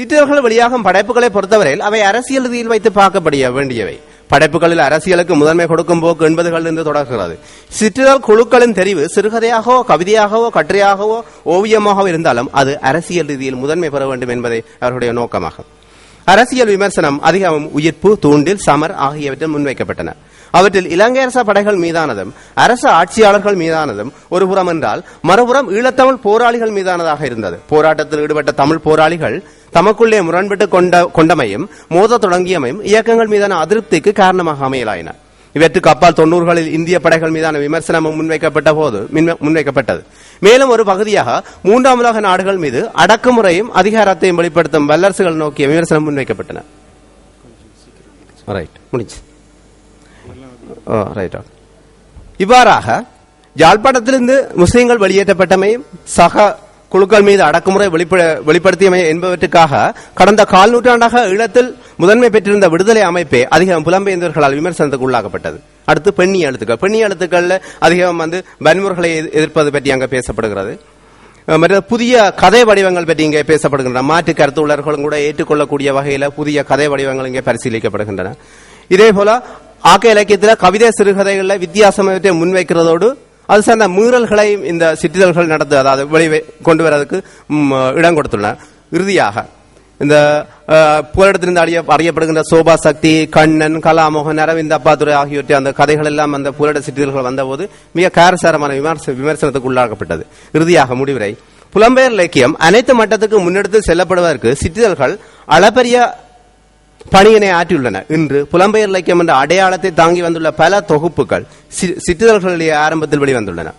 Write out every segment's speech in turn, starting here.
சிற்றிதழ்கள் வெளியாகும் படைப்புகளை பொறுத்தவரையில் அவை அரசியல் ரீதியில் வைத்து பார்க்கப்படிய வேண்டியவை. படைப்புகளில் அரசியலுக்கு முதன்மை கொடுக்கும் போக்கு எண்பதுகளில் இருந்து தொடர்கிறது. சிற்றிதழ் குழுக்களின் தெரிவு சிறுகதையாகவோ கவிதையாகவோ கட்டுரையாகவோ ஓவியமாகவோ இருந்தாலும் அது அரசியல் ரீதியில் முதன்மை பெற வேண்டும் என்பதே அவருடைய நோக்கமாகும். அரசியல் விமர்சனம் அதிகமும் உயிர்ப்பு தூண்டில் சமர் ஆகியவற்றில் முன்வைக்கப்பட்டன. அவற்றில் இலங்கை அரச படைகள் மீதானதும் அரச ஆட்சியாளர்கள் மீதானதும் ஒரு புறம் என்றால் மறுபுறம் ஈழத்தமிழ் போராளிகள் மீதானதாக இருந்தது. போராட்டத்தில் ஈடுபட்ட தமிழ் போராளிகள் தமக்குள்ளே முரண்பட்டு கொண்ட கொண்டமையும் மோத தொடங்கியமையும் இயக்கங்கள் மீதான அதிருப்திக்கு காரணமாக அமையலாயின. இவற்றுக்கு அப்பால் தொன்னூறுகளில் இந்திய படைகள் மீதான விமர்சனமும் முன்வைக்கப்பட்ட போது முன்வைக்கப்பட்டது. மேலும் ஒரு பகுதியாக மூன்றாம் உலக நாடுகள் மீது அடக்குமுறையும் அதிகாரத்தையும் வெளிப்படுத்தும் வல்லரசுகள் நோக்கிய விமர்சனம் முன்வைக்கப்பட்டன. ரைட் முடிச்சு ரைட் இவ்வாறாக யாழ்ப்பாணத்திலிருந்து முஸ்லீம்கள் வெளியேற்றப்பட்டமையும் சக குழுக்கள் மீது அடக்குமுறை வெளிப்பட- வெளிப்படுத்தியமை என்பவற்றுக்காக கடந்த கால் நூற்றாண்டாக ஈழத்தில் முதன்மை பெற்றிருந்த விடுதலை அமைப்பே அதிகம் புலம்பெயர்ந்தவர்களால் விமர்சனத்துக்கு உள்ளாக்கப்பட்டது. அடுத்து பெண்ணி எழுத்துக்கள். பெண்ணி எழுத்துக்கள்ல அதிகம் வந்து வன்முறைகளை எதிர்ப்பது பற்றி அங்கே பேசப்படுகிறது. புதிய கதை வடிவங்கள் பற்றி இங்கே பேசப்படுகின்றன. மாற்று கருத்து உள்ளவர்களும் கூட ஏற்றுக்கொள்ளக்கூடிய வகையில புதிய கதை வடிவங்கள் இங்கே பரிசீலிக்கப்படுகின்றன. இதே போல ஆக்க இலக்கியத்தில் கவிதை சிறுகதைகளில் வித்தியாசமற்றை முன்வைக்கிறதோடு அது சார்ந்த மீறல்களையும் இந்த சிற்றிதழ்கள் நடந்து அதாவது வெளியே கொண்டு வரதுக்கு இடம் கொடுத்துள்ளன. இறுதியாக இந்த அஹ், புகலிடத்திலிருந்து அறிய அறியப்படுகின்ற சோபா சக்தி கண்ணன் கலாமோகன் அரவிந்த் அப்பாதுரை ஆகியோற்றை அந்த கதைகள் எல்லாம் அந்த புகலிட சிற்றிதழ்கள் வந்தபோது மிக காரசாரமான விமர்ச விமர்சனத்துக்கு உள்ளாக்கப்பட்டது. இறுதியாக முடிவுரை. புலம்பெயர் இலக்கியம் அனைத்து மட்டத்துக்கு முன்னெடுத்து செல்லப்படுவதற்கு சிற்றிதழ்கள் அளப்பரிய பணியினை ஆற்றியுள்ளன. இன்று புலம்பெயர் இலக்கியம் என்ற அடையாளத்தை தாங்கி வந்துள்ள பல தொகுப்புகள் சிற்றிதழ்களிலேயே ஆரம்பத்தில் வெளிவந்துள்ளன.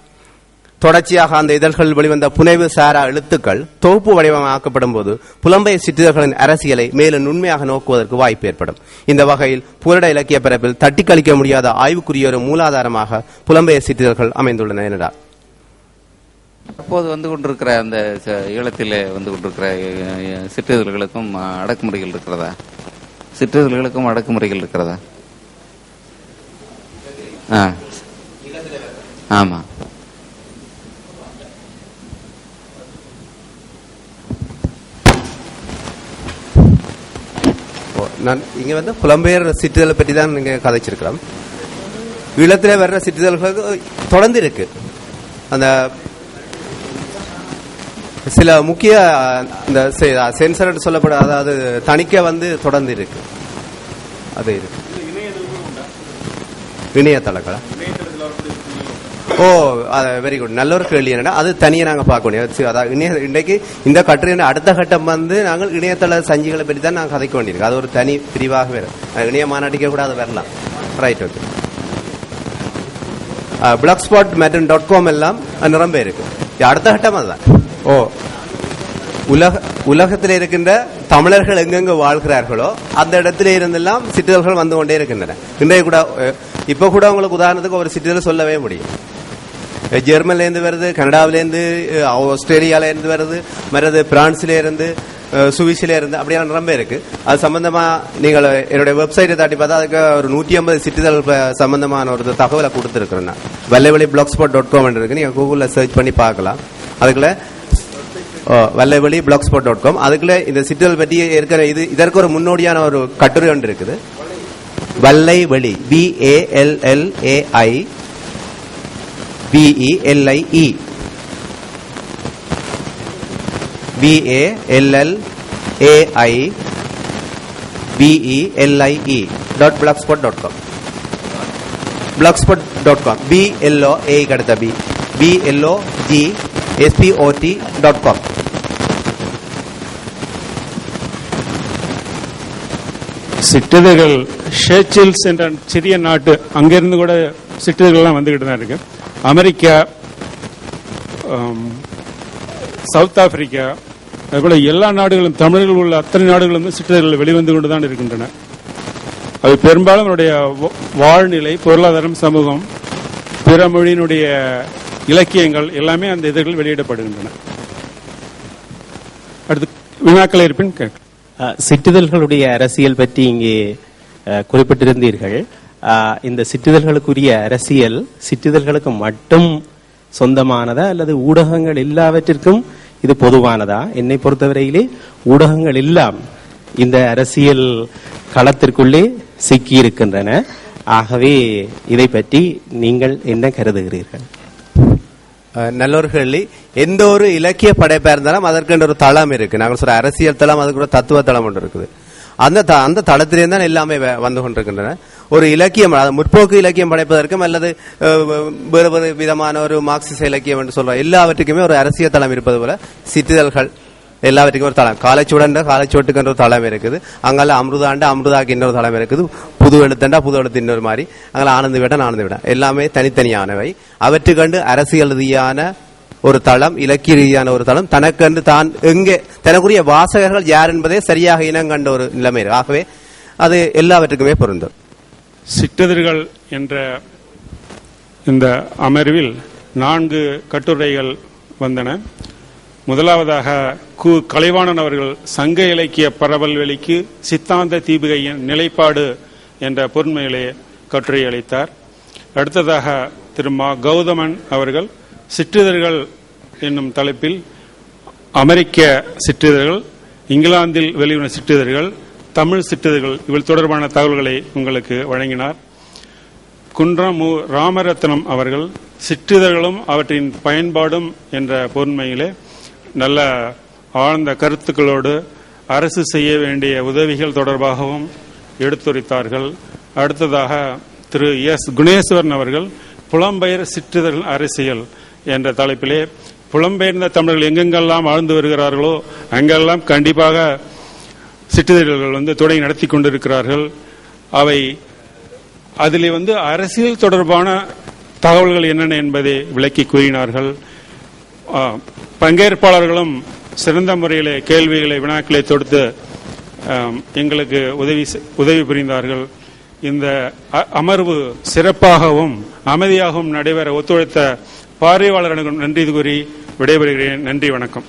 தொடர்ச்சியாக அந்த இதழ்களில் வெளிவந்த புனைவு சாரா எழுத்துக்கள் தொகுப்பு வடிவமாக்கப்படும் போது புலம்பெயர் சிற்றிதழ்களின் அரசியலை மேலும் நுண்மையாக நோக்குவதற்கு வாய்ப்பு ஏற்படும். இந்த வகையில் புரட இலக்கிய பரப்பில் தட்டிக்கழிக்க முடியாத ஆய்வுக்குரிய ஒரு மூலாதாரமாக புலம்பெயர் சிற்றிதழ்கள் அமைந்துள்ளன என்றார் அப்போது வந்து கொண்டிருக்கிற அந்த ஈழத்தில் வந்து கொண்டிருக்கிற சிற்றிதழ்களுக்கும் அடக்குமுறைகள் இருக்கிறதா? சிற்றிதழ்களுக்கும் அடக்குமுறைகள் இருக்கிறதா? ஆ. ஆமா. ஓ, நான் இங்க வந்து புலம்பெயர் சிற்றிதழை பற்றி தான் நீங்க கதைச்சிருக்கிறோம். ஈழத்திலே வர்ற சிற்றிதழ்கள் தொடர்ந்து இருக்கு. அந்த சில முக்கிய இந்த சென்சர் சொல்லப்பட அதாவது தணிக்கை வந்து தொடர்ந்து இருக்கு அது இருக்கு. இணையதளங்களா? ஓ வெரி குட் நல்ல ஒரு கேள்வி என்னன்னா அது தனியாக நாங்கள் பார்க்க முடியும் அதாவது இணைய இன்றைக்கு இந்த கட்டுரையின் அடுத்த கட்டம் வந்து நாங்கள் இணையதள சஞ்சிகளை பற்றி தான் நாங்கள் கதைக்க வேண்டியிருக்கு. அது ஒரு தனி பிரிவாக வேறு. இணைய மாநாட்டிக்க கூட அது வரலாம். ரைட் ஓகே பிளாக் ஸ்பாட் மேட்டன் டாட் காம் எல்லாம் நிரம்ப இருக்கு. அடுத்த கட்டம் அதுதான். ஓ உலக உலகத்தில் இருக்கின்ற தமிழர்கள் எங்கெங்க வாழ்கிறார்களோ அந்த இடத்துல இருந்தெல்லாம் சிற்றிதழ்கள் வந்து கொண்டே இருக்கின்றன. இன்றைய கூட இப்போ இப்ப கூட உங்களுக்கு உதாரணத்துக்கு ஒரு சிற்றிதழ் சொல்லவே முடியும். அஹ், ஜெர்மன்ல இருந்து வருது கனடாவிலேருந்து ஆஸ்திரேலியாவிலேருந்து ஆஸ்திரேலியால இருந்து வருது மற்றது பிரான்ஸ்ல இருந்து சுவிஸ்ல இருந்து அப்படியான ரொம்ப இருக்கு. அது சம்பந்தமா நீங்கள் என்னுடைய வெப்சைட்டை தாட்டி பார்த்தா அதுக்கு ஒரு நூற்றி ஐம்பது சிற்றிதழ் சம்பந்தமான ஒரு தகவலை கொடுத்துருக்குறேன் Vallaveli blog spot dot com இருக்கு. நீங்க கூகுள்ல சர்ச் பண்ணி பார்க்கலாம். அதுக்குள்ள Vallaveli blog spot dot com அதுக்குள்ள இந்த சிற்றல் பற்றி இருக்கிற இது இதற்கு ஒரு முன்னோடியான ஒரு கட்டுரை ஒன்று இருக்குது. Vallai Veli B A L L A I B E L I E B A L L A I B E L I E dot blog spot dot com blog spot dot com B L O A கிடைத்த B B L O G S P O T dot com சிற்றிதழ்கள் Seychelles என்ற சிறிய நாட்டு அங்கிருந்து கூட சிற்றிதழ்கள்லாம் வந்துகிட்டு தான் இருக்கு. America south Africa அதுபோல எல்லா நாடுகளும் தமிழர்கள் உள்ள அத்தனை நாடுகளும் சிற்றிதழ்கள் வெளிவந்து கொண்டு தான் இருக்கின்றன. அது பெரும்பாலும் அவருடைய வாழ்நிலை பொருளாதாரம் சமூகம் பிற மொழியினுடைய இலக்கியங்கள் எல்லாமே அந்த இதழ்கள் வெளியிடப்படுகின்றன. அடுத்து வினாக்கள் இருப்பின் கேட்க சிற்றிதழ்களுடைய அரசியல் பற்றி இங்கே குறிப்பிட்டிருந்தீர்கள். இந்த சிற்றிதழ்களுக்குரிய அரசியல் சிற்றிதழ்களுக்கு மட்டும் சொந்தமானதா அல்லது ஊடகங்கள் எல்லாவற்றிற்கும் இது பொதுவானதா? என்னை பொறுத்தவரையிலே ஊடகங்கள் எல்லாம் இந்த அரசியல் களத்திற்குள்ளே சிக்கி இருக்கின்றன ஆகவே இதை பற்றி நீங்கள் என்ன கருதுகிறீர்கள்? அஹ், நல்லவர்களே எந்த ஒரு இலக்கிய படைப்பா இருந்தாலும் அதற்கென்று ஒரு தளம் இருக்கு. நாங்கள் சொல்ற அரசியல் தளம் அதுக்கு ஒரு தத்துவ தளம் ஒன்று இருக்குது. அந்த த- அந்த தளத்திலே தான் எல்லாமே வ- வந்து கொண்டிருக்கின்றன. ஒரு இலக்கியம் அதாவது முற்போக்கு இலக்கியம் படைப்பதற்கும் அல்லது வேறு வேறு விதமான ஒரு மார்க்சிச இலக்கியம் என்று சொல்ற எல்லாவற்றுக்குமே ஒரு அரசியல் தளம் இருப்பது போல சிற்றிதழ்கள் எல்லாவற்றுக்கும் ஒரு தளம். காலைச்சுவடண்ட காலைச்சுவட்டுக்கு ஒரு தளம் இருக்குது. அங்கால அமிர்தாண்ட அமிர்தாக்கு இன்னொரு தளம் இருக்குது. புது எழுத்தண்டா புது எழுத்து இன்னொரு மாதிரி. அங்கே ஆனந்த விடம் ஆனந்த விடம் எல்லாமே தனித்தனியானவை. அவற்றுக்கண்டு அரசியல் ரீதியான ஒரு தளம் இலக்கிய ரீதியான ஒரு தளம் தனக்கென்று தான் எங்கே தனக்குரிய வாசகர்கள் யார் என்பதே சரியாக இனங்கண்ட ஒரு நிலைமை ஆகவே அது எல்லாவற்றுக்குமே பொருந்தும். சிற்றெதிர்கள் என்ற இந்த அமர்வில் நான்கு கட்டுரைகள் வந்தன. முதலாவதாக கு. கலைவாணன் அவர்கள் சங்க இலக்கிய பரவல் வெளிக்கு சித்தாந்த தீபிகையின் நிலைப்பாடு என்ற பொன்மையிலே கட்டுரை அளித்தார் அடுத்ததாக திரு மா கௌதமன் அவர்கள் சிற்றிதழ்கள் என்னும் தலைப்பில் அமெரிக்க சிற்றிதழ்கள் இங்கிலாந்தில் வெளிவந்த சிற்றிதழ்கள் தமிழ் சிற்றிதழ்கள் இவள் தொடர்பான தகவல்களை உங்களுக்கு வழங்கினார். குன்றம் மு ராமரத்னம் அவர்கள் சிற்றிதழ்களும் அவற்றின் பயன்பாடும் என்ற பொருண்மையிலே நல்ல ஆழ்ந்த கருத்துக்களோடு அரசு செய்ய வேண்டிய உதவிகள் தொடர்பாகவும் எடுத்துரைத்தார்கள். அடுத்ததாக திரு எஸ். குணேஸ்வரன் அவர்கள் புலம்பெயர் சிற்றிதழ் அரசியல் என்ற தலைப்பிலே புலம்பெயர்ந்த தமிழர்கள் எங்கெங்கெல்லாம் வாழ்ந்து வருகிறார்களோ அங்கெல்லாம் கண்டிப்பாக சிற்றிதழ்கள் வந்து தொடங்கி நடத்தி கொண்டிருக்கிறார்கள். அவை அதில் வந்து அரசியல் தொடர்பான தகவல்கள் என்னென்ன என்பதை விளக்கி கூறினார்கள். பங்கேற்பாளர்களும் சிறந்த முறையிலே கேள்விகளை வினாக்களை தொடுத்து எங்களுக்கு உதவி செ- உதவி புரிந்தார்கள். இந்த அ- அமர்வு சிறப்பாகவும் அமைதியாகவும் நடைபெற ஒத்துழைத்த பார்வையாளர்களுக்கு நன்றி கூறி விடைபெறுகிறேன். நன்றி வணக்கம்.